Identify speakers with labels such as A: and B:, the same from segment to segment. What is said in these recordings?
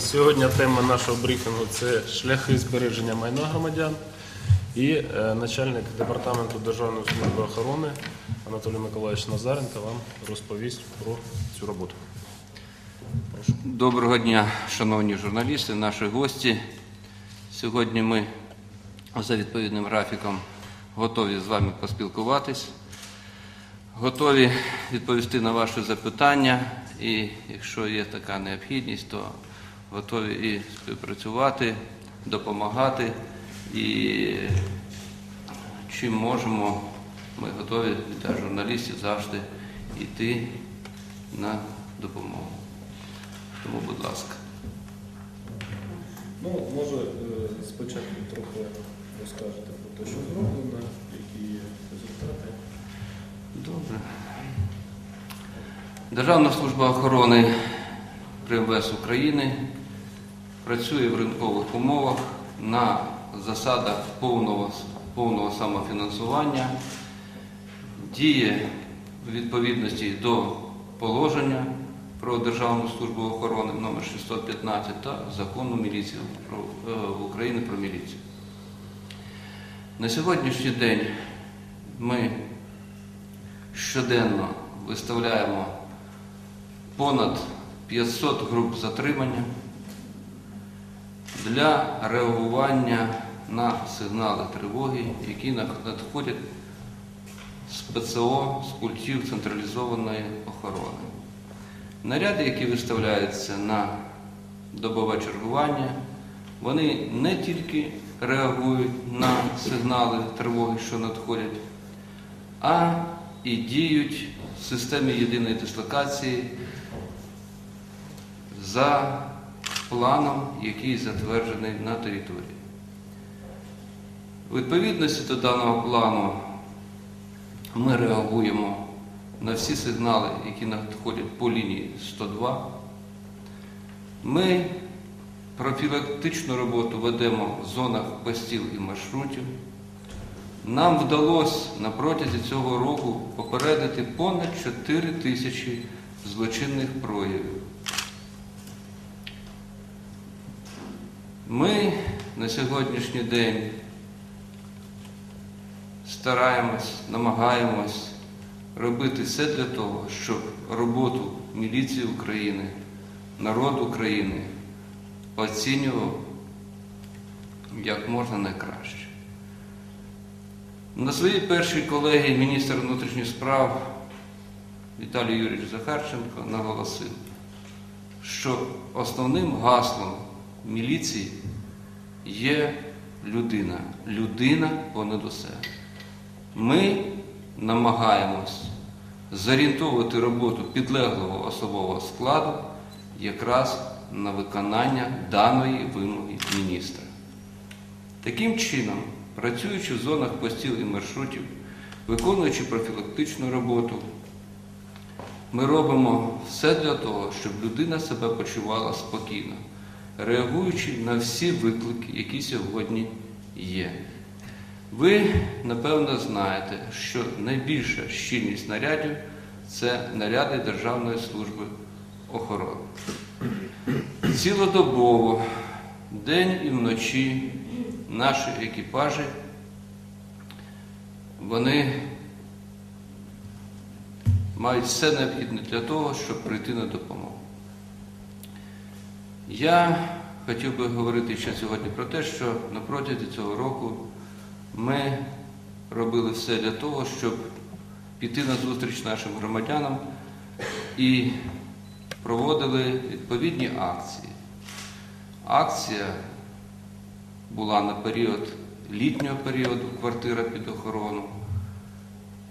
A: Сьогодні тема нашого брифінгу це шляхи збереження майна громадян. І е, начальник департаменту Державної служби охорони Анатолій Миколаївич Назаренко вам розповість про цю роботу.
B: Доброго дня, шановні журналісти, наші гості. Сьогодні ми за відповідним графіком готові з вами поспілкуватись, готові відповісти на ваші запитання, і якщо є така необхідність, то готові і співпрацювати, допомагати. І чим можемо, ми готові для журналістів завжди йти на допомогу. Тому, будь ласка.
A: Ну, може, е, спочатку трохи розкажете про те, що зроблено, які є результати.
B: Добре. Державна служба охорони при МВС України працює в ринкових умовах на засадах повного, повного самофінансування, діє у відповідності до положення про Державну службу охорони номер 615 та закону міліції е, України про міліцію. На сьогоднішній день ми щоденно виставляємо понад 500 груп затримання для реагування на сигнали тривоги, які надходять з ПЦО, з пультів централізованої охорони. Наряди, які виставляються на добове чергування, вони не тільки реагують на сигнали тривоги, що надходять, а і діють в системі єдиної дислокації за планом, який затверджений на території. У відповідності до даного плану ми реагуємо на всі сигнали, які надходять по лінії 102. Ми профілактичну роботу ведемо в зонах постів і маршрутів. Нам вдалося на протязі цього року попередити понад 4 тисячі злочинних проявів. Ми на сьогоднішній день стараємось, намагаємось робити все для того, щоб роботу міліції України, народ України оцінював як можна найкраще. На своїй першій колегії міністр внутрішніх справ Віталій Юрійович Захарченко наголосив, що основним гаслом міліції є людина. Людина понад усе. Ми намагаємось зорієнтовувати роботу підлеглого особового складу якраз на виконання даної вимоги міністра. Таким чином, працюючи в зонах постів і маршрутів, виконуючи профілактичну роботу, ми робимо все для того, щоб людина себе почувала спокійно, реагуючи на всі виклики, які сьогодні є. Ви, напевно, знаєте, що найбільша щільність нарядів це наряди Державної служби охорони. Цілодобово, день і вночі наші екіпажі, вони мають все необхідне для того, щоб прийти на допомогу. Я хотів би говорити ще сьогодні про те, що на протязі цього року ми робили все для того, щоб піти на зустріч нашим громадянам і проводили відповідні акції. Акція була на період літнього періоду квартира під охорону.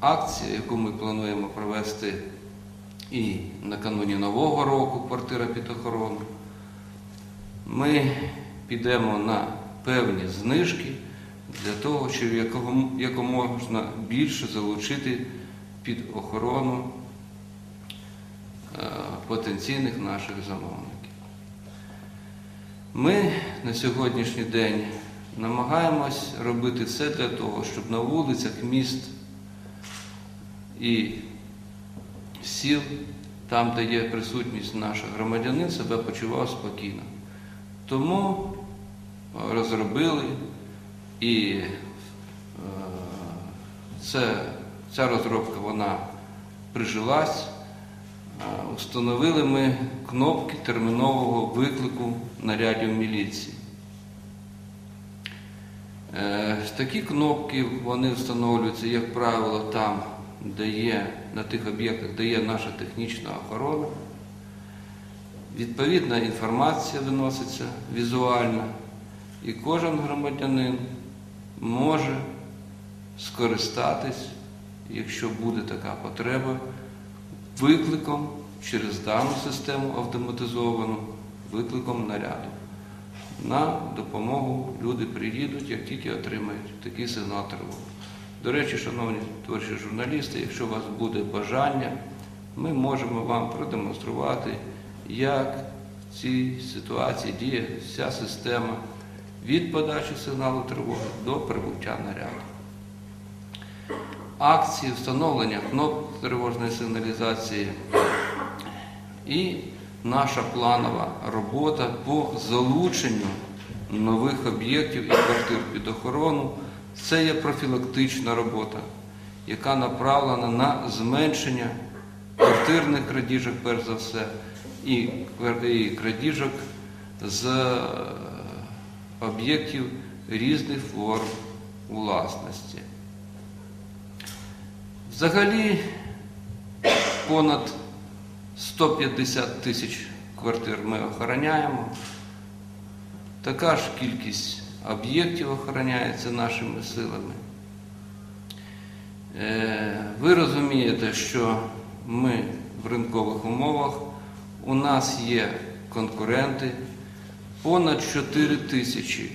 B: Акція, яку ми плануємо провести і накануні Нового року квартира під охорону. Ми підемо на певні знижки для того, щоб якомога більше залучити під охорону е, потенційних наших замовників. Ми на сьогоднішній день намагаємось робити все для того, щоб на вулицях міст і сіл, там, де є присутність наших громадянин, себе почував спокійно. Тому е, розробили і е, це, ця розробка вона прижилась. Е, Установили ми кнопки термінового виклику нарядів міліції. Такі кнопки вони встановлюються, як правило, там, де є, на тих об'єктах, де є наша технічна охорона. Відповідна інформація виноситься візуальна, і кожен громадянин може скористатись, якщо буде така потреба, викликом через дану систему автоматизовану, викликом наряду. На допомогу люди приїдуть, як тільки отримають такий сигнал тривоги. До речі, шановні творчі журналісти, якщо у вас буде бажання, ми можемо вам продемонструвати, як в цій ситуації діє вся система від подачі сигналу тривоги до прибуття наряду. Акції встановлення кнопок тривожної сигналізації і наша планова робота по залученню нових об'єктів і квартир під охорону це є профілактична робота, яка направлена на зменшення квартирних крадіжок, перш за все, і крадіжок з е, об'єктів різних форм власності. Взагалі понад 150 тисяч квартир ми охороняємо. Така ж кількість об'єктів охороняється нашими силами. Е, Ви розумієте, що ми в ринкових умовах, у нас є конкуренти, понад 4 тисячі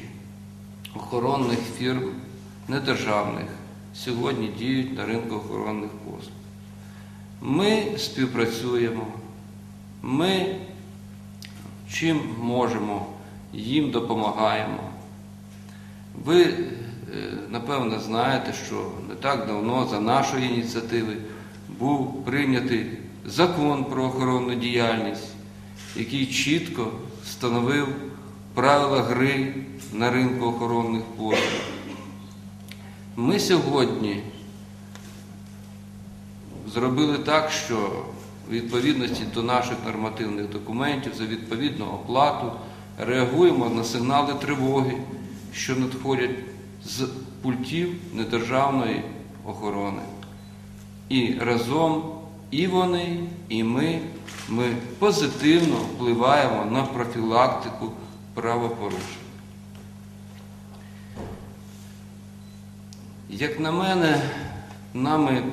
B: охоронних фірм недержавних сьогодні діють на ринку охоронних послуг. Ми співпрацюємо, ми чим можемо, їм допомагаємо. Ви, е, напевно, знаєте, що не так давно за нашої ініціативи був прийнятий закон про охоронну діяльність, який чітко встановив правила гри на ринку охоронних послуг. Ми сьогодні зробили так, що у відповідності до наших нормативних документів за відповідну оплату реагуємо на сигнали тривоги, що надходять з пультів недержавної охорони. І разом і вони, і ми, ми позитивно впливаємо на профілактику правопорушень. Як на мене, нами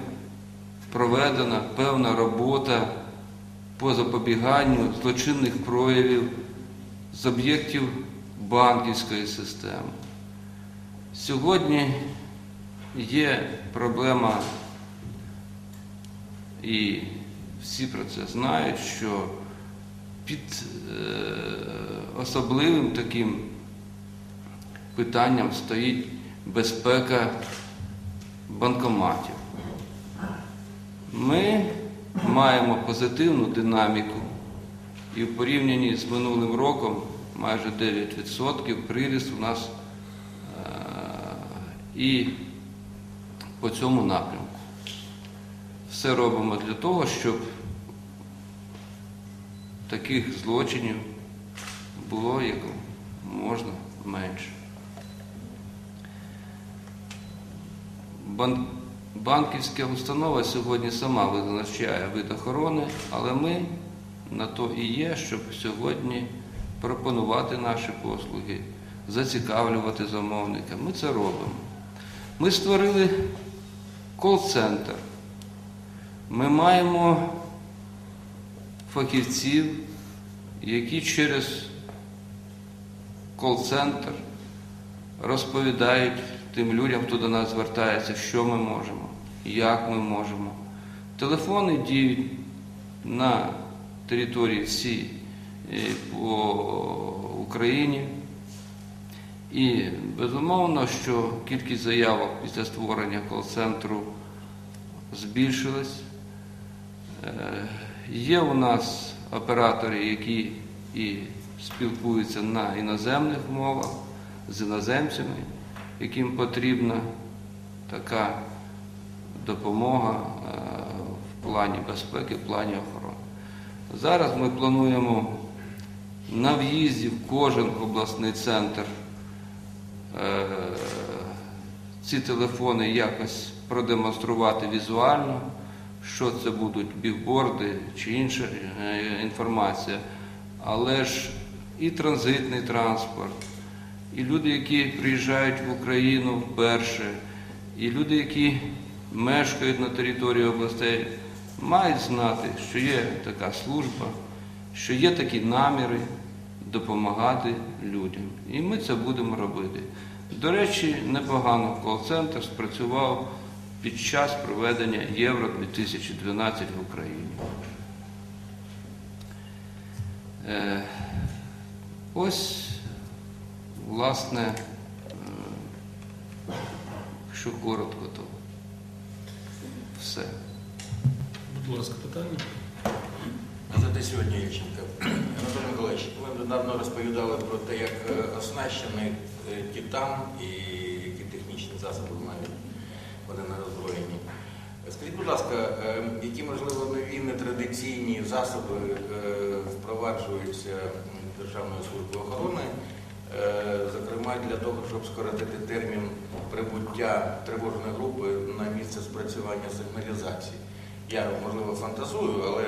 B: проведена певна робота по запобіганню злочинних проявів з об'єктів банківської системи. Сьогодні є проблема, і всі про це знають, що під е, особливим таким питанням стоїть безпека банкоматів. Ми маємо позитивну динаміку і в порівнянні з минулим роком майже 9% приріст у нас е, і по цьому напрямку. Все робимо для того, щоб таких злочинів було як можна менше. Банківська установа сьогодні сама визначає вид охорони, але ми на то і є, щоб сьогодні пропонувати наші послуги, зацікавлювати замовника. Ми це робимо. Ми створили кол-центр. Ми маємо фахівців, які через кол-центр розповідають тим людям, хто до нас звертається, що ми можемо, як ми можемо. Телефони діють на території всій е, по Україні. І безумовно, що кількість заявок після створення кол-центру збільшилась. Е, Є у нас оператори, які і спілкуються на іноземних мовах з іноземцями, яким потрібна така допомога е, в плані безпеки, в плані охорони. Зараз ми плануємо на в'їзді в кожен обласний центр е, ці телефони якось продемонструвати візуально, що це будуть бігборди чи інша е, інформація. Але ж і транзитний транспорт, і люди, які приїжджають в Україну вперше, і люди, які мешкають на території областей, мають знати, що є така служба, що є такі наміри допомагати людям. І ми це будемо робити. До речі, непогано кол-центр спрацював під час проведення Євро 2012 в Україні. Е, Ось, власне, е, якщо коротко, то все.
A: Будь ласка, питання.
C: Газета сьогодні Ільченка. Анатолій Миколаївич, ви недавно розповідали про те, як е, оснащений Титан і які технічні засоби мають вони на озброєнні. Скажіть, будь ласка, е, які, можливо, нові нетрадиційні засоби е, впроваджуються Державною службою охорони, е, зокрема для того, щоб скоротити термін прибуття тривожної групи на місце спрацювання сигналізації? Я, можливо, фантазую, але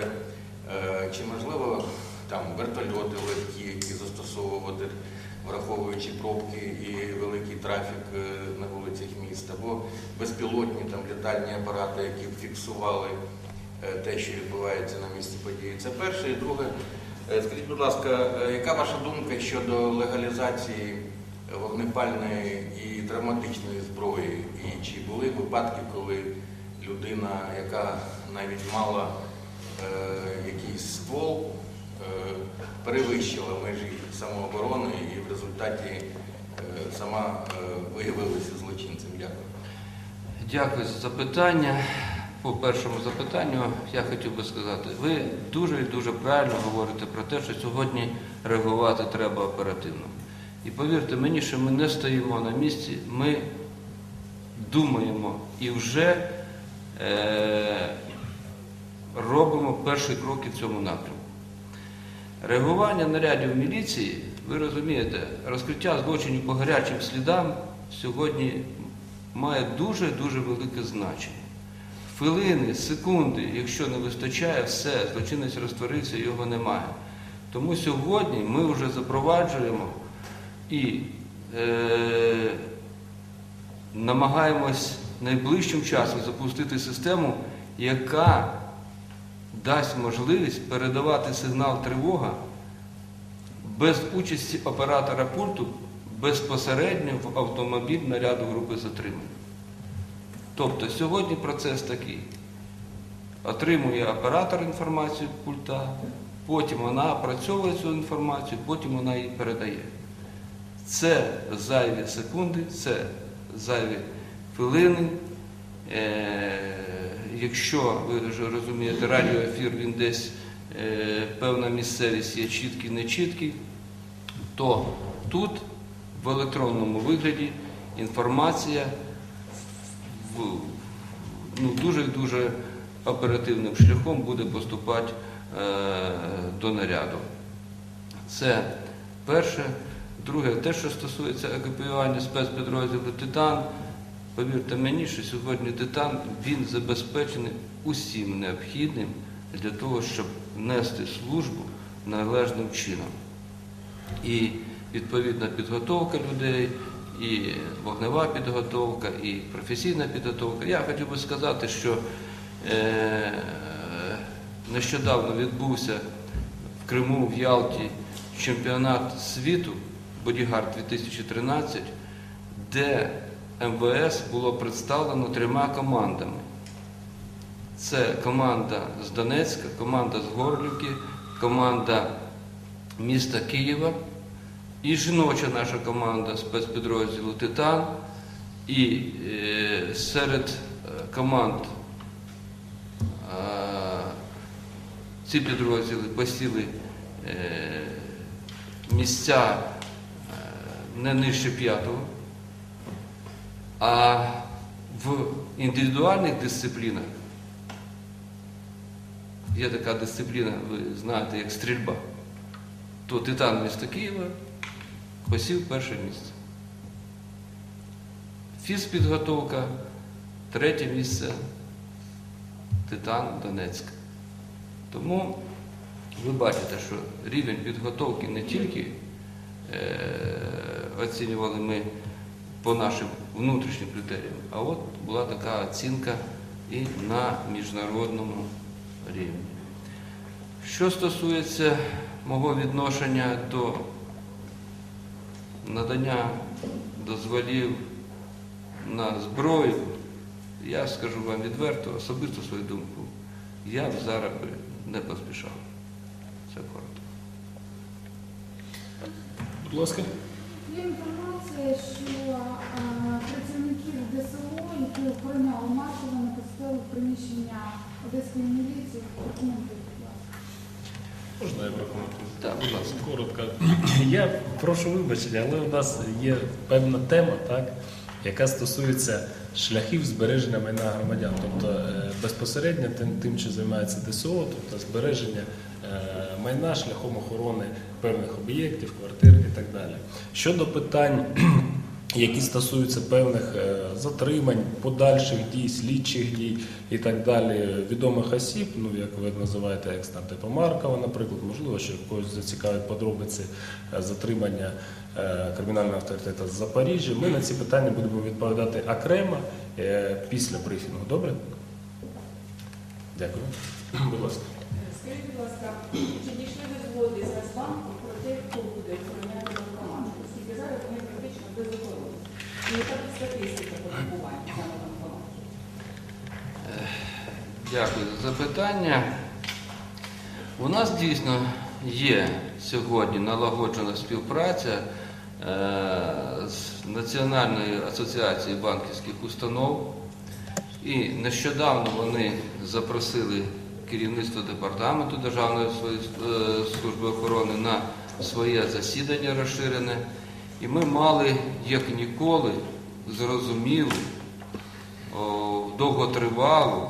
C: Е, Чи можливо там вертольоти легкі, які застосовувати, враховуючи пробки і великий трафік е, на вулицях міста, або безпілотні там літальні апарати, які б фіксували е, те, що відбувається на місці події. Це перше. І друге, е, скажіть, будь ласка, яка ваша думка щодо легалізації вогнепальної і травматичної зброї? І чи були випадки, коли людина, яка навіть мала е, якийсь ствол перевищила межі самооборони і в результаті е, сама е, виявилася злочинцем. Дякую.
B: Дякую за запитання. По першому запитанню я хотів би сказати, ви дуже і дуже правильно говорите про те, що сьогодні реагувати треба оперативно. І повірте мені, що ми не стоїмо на місці, ми думаємо і вже е, робимо перші кроки в цьому напрямку. Реагування нарядів міліції, ви розумієте, розкриття злочинів по гарячим слідам сьогодні має дуже-дуже велике значення. Хвилини, секунди, якщо не вистачає, все, злочинець розтворився, його немає. Тому сьогодні ми вже запроваджуємо і е, намагаємось найближчим часом запустити систему, яка дасть можливість передавати сигнал тривога без участі оператора пульту безпосередньо в автомобіль наряду групи затримання. Тобто сьогодні процес такий. Отримує оператор інформацію пульта, потім вона опрацьовує цю інформацію, потім вона її передає. Це зайві секунди, це зайві хвилини. Е, якщо ви вже розумієте, радіоефір він десь е, певна місцевість є чіткий, нечіткий, то тут в електронному вигляді інформація ну, дуже дуже оперативним шляхом буде поступати е, до наряду. Це перше. Друге, те, що стосується екіпіювання спецпідрозділу Титан, повірте мені, що сьогодні Титан він забезпечений усім необхідним для того, щоб нести службу належним чином. І відповідна підготовка людей, і вогнева підготовка, і професійна підготовка. Я хотів би сказати, що е, нещодавно відбувся в Криму, в Ялті чемпіонат світу Бодігард 2013, де МВС було представлено трьома командами. Це команда з Донецька, команда з Горлівки, команда міста Києва і жіноча наша команда спецпідрозділу Титан. І е, серед е, команд ці підрозділи посіли е, місця не нижче п'ятого, а в індивідуальних дисциплінах є така дисципліна, ви знаєте, як стрільба, то титан міста Києва посів перше місце. Фізпідготовка, третє місце Титан Донецьк. Тому ви бачите, що рівень підготовки не тільки е, оцінювали ми по нашим внутрішнім критеріям, а от була така оцінка і на міжнародному рівні. Що стосується мого відношення до надання дозволів на зброю, я скажу вам відверто, особисто свою думку, я б зараз би не поспішав. Це коротко.
A: Будь ласка.
D: Є інформація, що працівників ДСО, які охороняли Маркова, напустили приміщення Одеської міліції. Будь ласка.
A: Можна я прокоментую?
B: Так, будь ласка.
A: Коротко. Я прошу вибачення, але у нас є певна тема, так, яка стосується шляхів збереження майна громадян. Тобто е, безпосередньо тим, тим що займається ДСО, тобто збереження е, майна шляхом охорони певних об'єктів, квартир і так далі. Щодо питань. Які стосуються певних е, затримань, подальших дій, слідчих дій і так далі, відомих осіб, ну як ви називаєте екс там типу Маркова, наприклад, можливо, що когось зацікавить подробиці затримання кримінального авторитету з Запоріжжя. Ми на ці питання будемо відповідати окремо е, після брифінгу. Добре? Дякую. Будь ласка.
E: Скажіть, будь ласка, чи дійшли ви згоди з Нацбанком про те, хто буде охороняти банкомат? Оскільки зараз вони практично без охорони. І яка статистика по саме банкомату?
B: Дякую за запитання. У нас дійсно є сьогодні налагоджена співпраця е, з Національною асоціацією банківських установ. І нещодавно вони запросили керівництво департаменту Державної Служби- е, охорони на своє засідання розширене. І ми мали, як ніколи, зрозумілу, довготривалу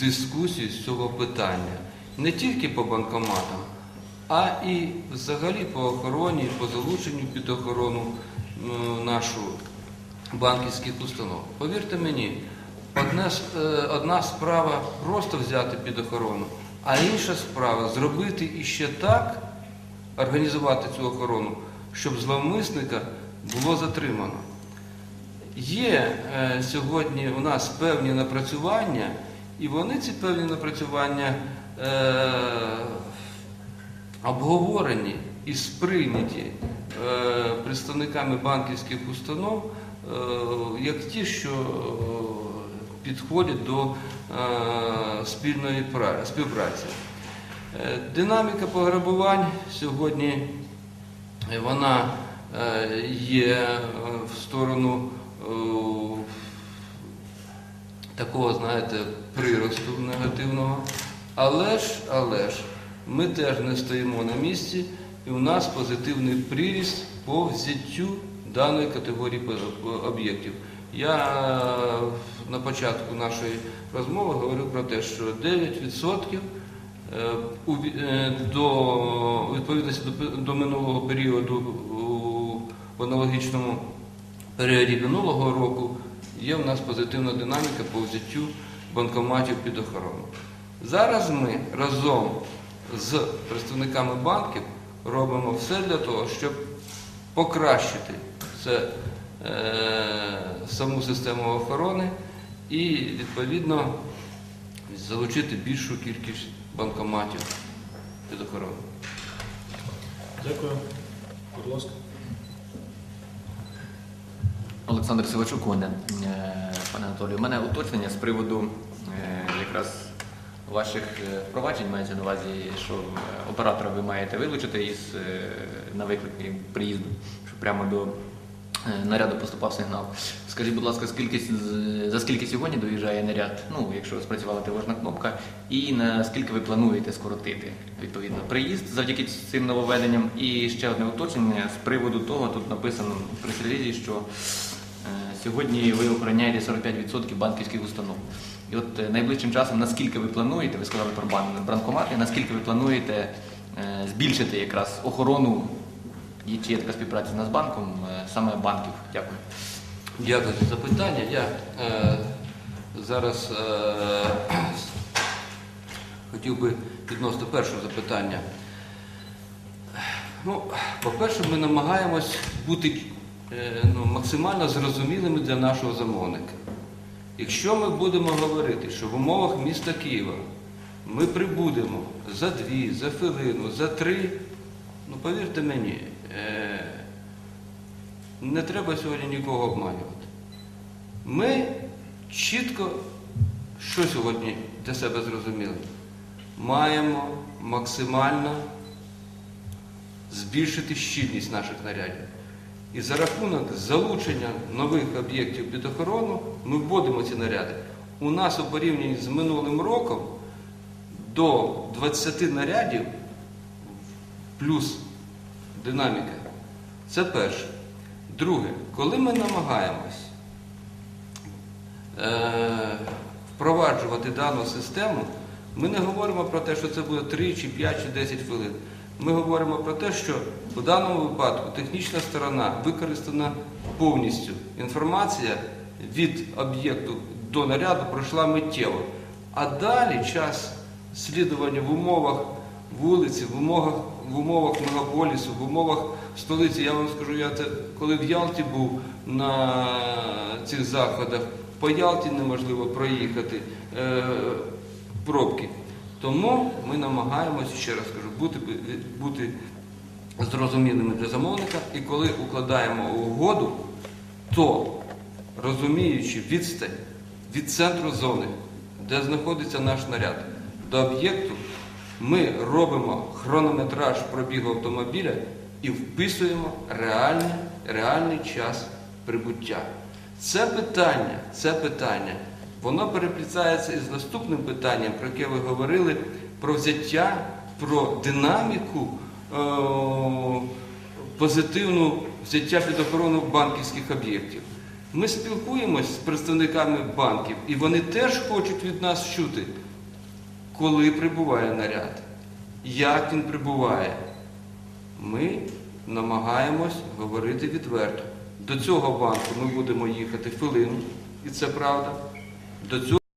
B: дискусію з цього питання. Не тільки по банкоматам, а і взагалі по охороні, по залученню під охорону нашу банківських установ. Повірте мені, одне, с- е, одна справа просто взяти під охорону, а інша справа зробити іще так, організувати цю охорону, щоб зловмисника було затримано. Є е, сьогодні у нас певні напрацювання, і вони ці певні напрацювання е, обговорені і сприйняті е, представниками банківських установ е, як ті, що е, підходять до спільної пра- співпраці. Динаміка пограбувань сьогодні вона є в сторону такого, знаєте, приросту негативного. Але ж, але ж, ми теж не стоїмо на місці, і у нас позитивний приріст по взяттю даної категорії об'єктів. Я е, на початку нашої розмови говорив про те, що 9% е, е, до відповідності до, минулого періоду в аналогічному періоді минулого року є в нас позитивна динаміка по взяттю банкоматів під охорону. Зараз ми разом з представниками банків робимо все для того, щоб покращити це, е, саму систему охорони і відповідно залучити більшу кількість банкоматів під охорону.
A: Дякую. Будь ласка.
F: Олександр Сивачук, мене, пане Анатолію. У мене уточнення з приводу е, якраз ваших е, впроваджень мається на увазі, що е, оператора ви маєте вилучити із е, на виклик приїзду, що прямо до е, наряду поступав сигнал. Скажіть, будь ласка, скільки за скільки сьогодні доїжджає наряд? Ну, якщо спрацювала тривожна кнопка, і на скільки ви плануєте скоротити відповідно приїзд завдяки цим нововведенням? І ще одне уточнення з приводу того, тут написано в прес-релізі, що е, сьогодні ви охороняєте 45% банківських установ. І от е, найближчим часом, наскільки ви плануєте, ви сказали про бан- банкомати, наскільки ви плануєте е, збільшити якраз охорону, і чи є така співпраця з Нацбанком, е, саме банків? Дякую.
B: Дякую за запитання. Я е, зараз е, хотів би відносно першого запитання. Ну, по-перше, ми намагаємось бути е, ну, максимально зрозумілими для нашого замовника. Якщо ми будемо говорити, що в умовах міста Києва ми прибудемо за дві, за хвилину, за три, ну повірте мені, е, не треба сьогодні нікого обманювати. Ми чітко, що сьогодні для себе зрозуміли, маємо максимально збільшити щільність наших нарядів. І за рахунок залучення нових об'єктів під охорону ми вводимо ці наряди. У нас у порівнянні з минулим роком до 20 нарядів плюс динаміка. Це перше. Друге, коли ми намагаємось е, впроваджувати дану систему, ми не говоримо про те, що це буде 3 чи 5 чи 10 хвилин. Ми говоримо про те, що в даному випадку технічна сторона використана повністю. Інформація від об'єкту до наряду пройшла миттєво. А далі час слідування в умовах вулиці, в умовах, в умовах мегаполісу, в умовах столиці. Я вам скажу, я це коли в Ялті був на цих заходах, по Ялті неможливо проїхати е, пробки. Тому ми намагаємося, ще раз кажу, бути, бути зрозумілими для замовника, і коли укладаємо угоду, то розуміючи відстань від центру зони, де знаходиться наш наряд, до об'єкту, ми робимо хронометраж пробігу автомобіля і вписуємо реальний, реальний час прибуття. Це питання, це питання, воно переплітається із наступним питанням, про яке ви говорили, про взяття, про динаміку е- позитивну взяття під охорону банківських об'єктів. Ми спілкуємось з представниками банків, і вони теж хочуть від нас чути, коли прибуває наряд, як він прибуває. Ми намагаємось говорити відверто. До цього банку ми будемо їхати хвилину, і це правда. До цього